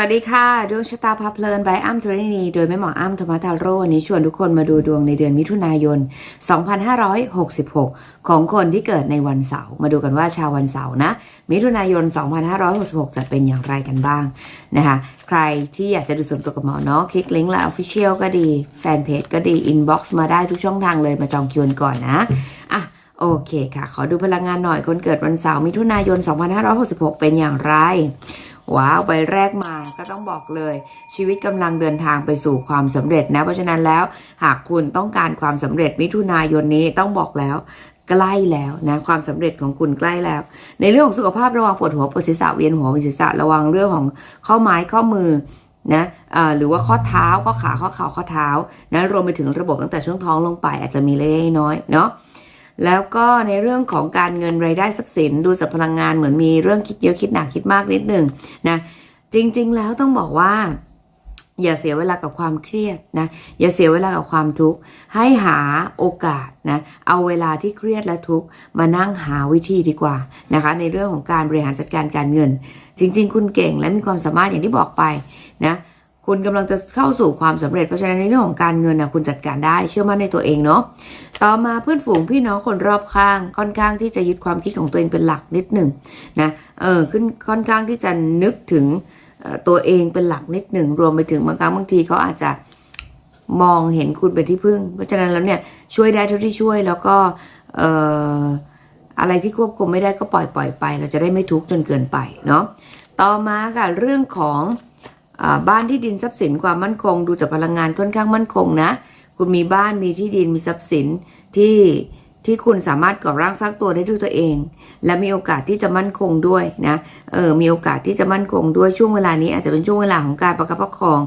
วัสดีค่ะ ดวงชะตาพับเพลินไบอ้ำทรณีโดยแม่หมออ้ำธรรมทาโร่วันนี้ชวนทุกคนมาดูดวงในเดือนมิถุนายน 2566 ของคนที่เกิดในวันเสาร์มาดูกันว่าชาววันเสาร์นะ มิถุนายน 2566 จะเป็นอย่างไรกันบ้างนะคะใครที่อยากจะดูส่วนตัวกับหมอเนาะคลิกลิงก์และ Official ก็ดี แฟนเพจก็ดี Inbox มาได้ทุกช่องทางเลยมาจองคิวก่อนนะอะโอเคค่ะ ขอดูพลังงานหน่อยคนเกิดวันเสาร์มิถุนายน 2566 เป็นอย่างไรว้าวใบแรกมา ก็ต้องบอกเลย ชีวิตกำลังเดินทางไปสู่ความสำเร็จนะ เพราะฉะนั้นแล้วหากคุณต้องการความสำเร็จมิถุนายนนี้ต้องบอกแล้วใกล้แล้วนะความสำเร็จของคุณใกล้แล้ว ในเรื่องของสุขภาพระวังปวดหัวปวดศีรษะเวียนหัวเวียนศีรษะระวังเรื่องของข้อไม้ข้อมือนะหรือว่าข้อเท้าข้อขาข้อเข่าข้อเท้านะรวมไปถึงระบบตั้งแต่ช่วงท้องลงไปอาจจะมีเล็กน้อยเนาะแล้วก็ในเรื่องของการเงินรายได้ทรัพย์สิน ดูจากพลังงานเหมือนมีเรื่องคิดเยอะคิดหนักคิดมากนิดหนึ่งนะ จริง ๆ แล้วต้องบอกว่า อย่าเสียเวลากับความเครียดนะ อย่าเสียเวลากับความทุกข์ ให้หาโอกาสนะ เอาเวลาที่เครียดและทุกข์มานั่งหาวิธีดีกว่านะคะ ในเรื่องของการบริหารจัดการการเงิน จริง ๆ คุณเก่งและมีความสามารถอย่างที่บอกไปนะ คุณกำลังจะเข้าสู่ความสำเร็จเพราะฉะนั้นในเรื่องของการเงินนะคุณจัดการได้เชื่อมั่นในตัวเองเนาะต่อมาเพื่อนฝูงพี่น้องคนรอบข้างค่อนข้างที่จะยึดความคิดของตัวเองเป็นหลักนิดหนึ่งนะเออขึ้นค่อนข้างที่จะนึกถึงตัวเองเป็นหลักนิดหนึ่งรวมไปถึงบางครั้งบางทีเขาอาจจะมองเห็นคุณเป็นที่พึ่ง เพราะฉะนั้นแล้วเนี่ยช่วยได้เท่าที่ช่วยแล้วก็เอ่ออะไรที่ควบคุมไม่ได้ก็ปล่อยปล่อยไป เราจะได้ไม่ทุกข์จนเกินไปเนาะต่อมาค่ะเรื่องของ บ้านที่ดินทรัพย์สินความมั่นคง ดูจากพลังงานค่อนข้างมั่นคงนะ คุณมีบ้านมีที่ดินมีทรัพย์สินที่ที่คุณสามารถก่อร่างสร้างตัวได้ด้วยตัวเอง และมีโอกาสที่จะมั่นคงด้วยนะเออมีโอกาสที่จะมั่นคงด้วยช่วงเวลานี้อาจจะเป็นช่วงเวลาของการประคับประคอง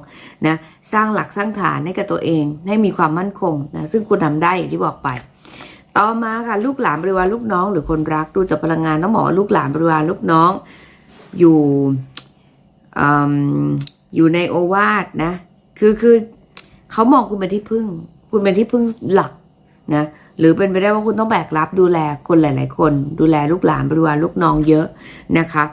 นะสร้างหลักสร้างฐานให้กับตัวเอง ให้มีความมั่นคงนะซึ่งคุณทำได้อย่างที่บอกไป ต่อมาค่ะลูกหลานบริวารลูกน้อง หรือคนรักดูจากพลังงานต้องบอกว่าลูกหลานบริวารลูกน้องอยู่ อยู่ในโอวาทนะ คือคือเขามองคุณเป็นที่พึ่ง คุณเป็นที่พึ่งหลักนะหรือเป็นไปได้ว่าคุณต้องแบกรับดูแลคนหลาย ๆ คน ดูแลลูกหลานบริวารลูกน้องเยอะนะคะ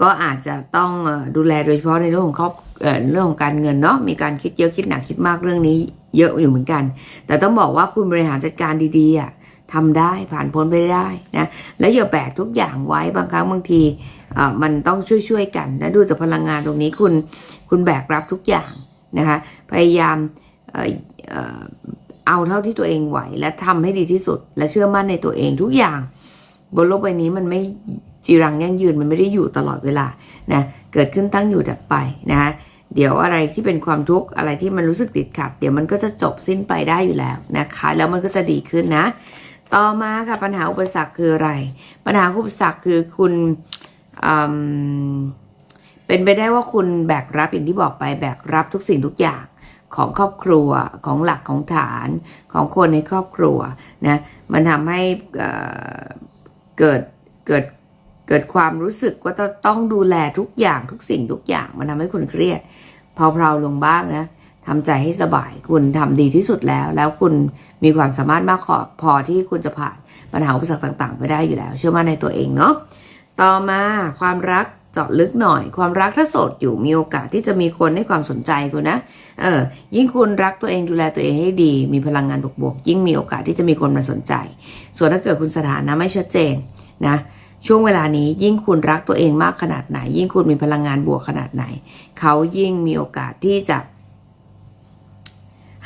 ก็อาจจะต้องดูแลโดยเฉพาะในเรื่องของครอบเเรื่องของการเงินเนาะมีการคิดเยอะคิดหนักคิดมากเรื่องนี้ เยอะอยู่เหมือนกัน แต่ต้องบอกว่าคุณบริหารจัดการดีๆอะทำได้ผ่านพ้นไปได้นะและอย่าแบกทุกอย่างไว้บางครั้งบางที มันต้องช่วยๆกันนะดูจากพลังงานตรงนี้คุณคุณแบกรับทุกอย่างนะคะพยายามเอาเท่าที่ตัวเองไหว และทำให้ดีที่สุด และเชื่อมั่นในตัวเองทุกอย่าง บนโลกใบนี้มันไม่จีรังยั่งยืนมันไม่ได้อยู่ตลอดเวลานะเกิดขึ้นตั้งอยู่ดับไปนะเดี๋ยวอะไรที่เป็นความทุกข์อะไรที่มันรู้สึกติดขัด เดี๋ยวมันก็จะจบสิ้นไปได้อยู่แล้วนะคะแล้วมันก็จะดีขึ้นนะ ต่อมาค่ะปัญหาอุปสรรคคืออะไร ปัญหาอุปสรรคคือคุณ เป็นไปได้ว่าคุณแบกรับอย่างที่บอกไปแบกรับทุกสิ่งทุกอย่างของครอบครัวของหลักของฐานของคนในครอบครัวนะมันทำให้เกิดเกิดเกิดความรู้สึกว่าต้องดูแลทุกอย่างทุกสิ่งทุกอย่าง มันทำให้คุณเครียดเพลาๆลงบ้างนะทำใจให้สบายคุณทำดีที่สุดแล้ว แล้วคุณมีความสามารถมากพอที่คุณจะผ่านปัญหาอุปสรรคต่าง ๆ ไปได้อยู่แล้ว เชื่อมั่นในตัวเองเนาะ ต่อมาความรักเจาะลึกหน่อย ความรักถ้าโสดอยู่มีโอกาสที่จะมีคนให้ความสนใจคุณนะเออยิ่งคุณรักตัวเองดูแลตัวเองให้ดี มีพลังงานบวกๆยิ่งมีโอกาสที่จะมีคนมาสนใจ ส่วนถ้าเกิดคุณสถานะไม่ชัดเจนนะช่วงเวลานี้ยิ่งคุณรักตัวเองมากขนาดไหน ยิ่งคุณมีพลังงานบวกขนาดไหน เขายิ่งมีโอกาสที่จะ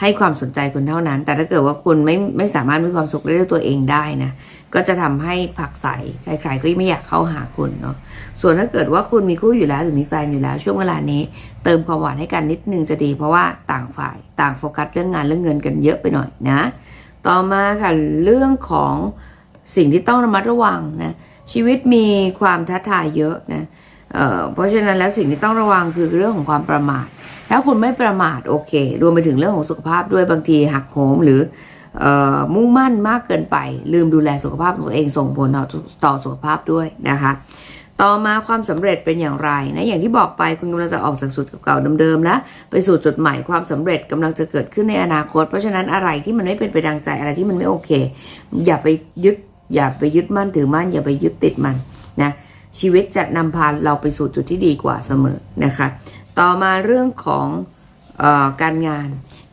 ให้ความสนใจคุณเท่านั้น แต่ถ้าเกิดว่าคุณไม่ไม่สามารถมีความสุขได้ด้วยตัวเองได้นะ ก็จะทำให้ผักใสใครๆก็ไม่อยากเข้าหาคุณเนาะ ส่วนถ้าเกิดว่าคุณมีคู่อยู่แล้วหรือมีแฟนอยู่แล้ว ช่วงเวลานี้ เติมความหวานให้กันนิดนึงจะดี เพราะว่าต่างฝ่ายต่างโฟกัสเรื่องงานเรื่องเงินกันเยอะไปหน่อยนะ ต่อมาค่ะเรื่องของสิ่งที่ต้องระมัดระวังนะชีวิตมีความท้าทายเยอะนะเเพราะฉะนั้นแล้วสิ่งที่ต้องระวังคือเรื่องของความประมาท ถ้าคุณไม่ประมาทโอเค รวมไปถึงเรื่องของสุขภาพด้วยบางทีหักโหมหรืออมุ่งมั่นมากเกินไป ลืมดูแลสุขภาพของตัวเองส่งผลต่อสุขภาพด้วยนะคะ ต่อมาความสำเร็จเป็นอย่างไรนะอย่างที่บอกไปคุณกำลังจะออกจากสุดเก่าเดิมๆแล้วไปสู่จุดใหม่ความสำเร็จกำลังจะเกิดขึ้นในอนาคต เพราะฉะนั้นอะไรที่มันไม่เป็นไปดังใจอะไรที่มันไม่โอเค อย่าไปยึดอย่าไปยึดมั่นถือมั่นอย่าไปยึดติดมันนะชีวิตจะนำพาเราไปสู่จุดที่ดีกว่าเสมอนะคะ ต่อมาเรื่องของออการงาน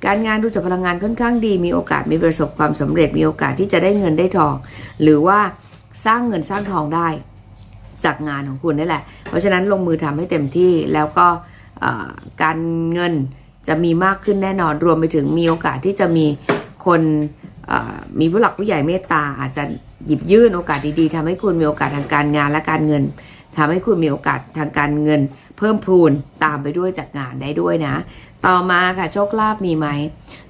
การงานดูจากพลังงานค่อนข้างดี มีโอกาสมีประสบความสำเร็จมีโอกาสที่จะได้เงินได้ทอง หรือว่าสร้างเงินสร้างทองได้จากงานของคุณนี่แหละ เพราะฉะนั้นลงมือทำให้เต็มที่แล้วก็การเงินจะมีมากขึ้นแน่นอนรวมไปถึงมีโอกาสที่จะมีคนมีผู้หลักผู้ใหญ่เมตตาอาจจะหยิบยื่นโอกาสดีๆทำให้คุณมีโอกาสทางการงานและการเงิน ทำให้คุณมีโอกาสทางการเงิน เพิ่มพูนตามไปด้วยจากงานได้ด้วยนะ ต่อมาค่ะโชคลาภมีไหม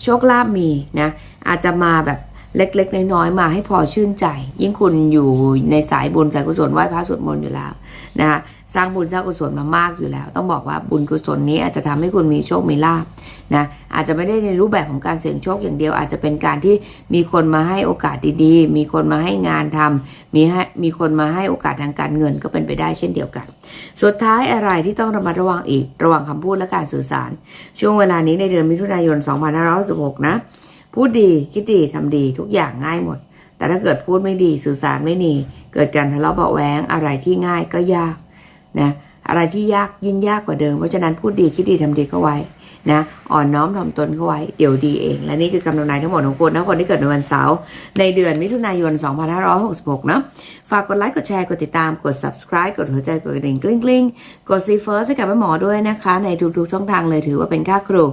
โชคลาภมีนะอาจจะมาแบบเล็กๆน้อยๆมาให้พอชื่นใจ ยิ่งคุณอยู่ในสายบุญสายกุศลไหว้พระสวดมนต์อยู่แล้วนะคะ สร้างบุญสร้างกุศลมามากอยู่แล้ว ต้องบอกว่าบุญกุศลนี้อาจจะทำให้คุณมีโชคมีลาภนะอาจจะไม่ได้ในรูปแบบของการเสี่ยงโชคอย่างเดียว อาจจะเป็นการที่มีคนมาให้โอกาสดีๆ มีคนมาให้งานทำมีให้มีคนมาให้โอกาสทางการเงินก็เป็นไปได้เช่นเดียวกัน สุดท้ายอะไรที่ต้องระมัดระวังอีก ระวังคำพูดและการสื่อสาร ช่วงเวลานี้ในเดือนมิถุนายน 2516นะพูดดีคิดดีทำดีทุกอย่างง่ายหมด แต่ถ้าเกิดพูดไม่ดีสื่อสารไม่ดีเกิดการทะเลาะเบาะแว้งอะไรที่ง่ายก็ยาก นะอะไรที่ยากยิ่งยากกว่าเดิม เพราะฉะนั้นพูดดีคิดดีทำดีเข้าไว้นะอ่อนน้อมถ่อมตนเข้าไว้เดี๋ยวดีเอง และนี่คือกำลังนายทั้งหมดของคุณนะคนที่เกิดในวันเสาร์ในเดือนมิถุนายน 2566นะฝากกดไลค์ กดแชร์ กดติดตามกด subscribe กดหัวใจ กดกระดิ่งกลิ้งกลิ้งกดซีเฟิร์สให้กับแม่หมอด้วยนะคะ ในทุกๆช่องทางเลยถือว่าเป็นค่าครู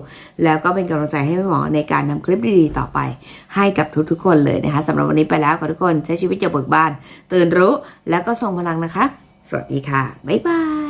แล้วก็เป็นกำลังใจให้แม่หมอในการนำคลิปดีๆต่อไป ให้กับทุกๆคนเลยนะคะสำหรับวันนี้ไปแล้วขอทุกคนใช้ชีวิตอย่าเบิกบาน ตื่นรู้แล้วก็ทรงพลังนะคะ สวัสดีค่ะ บ๊ายบาย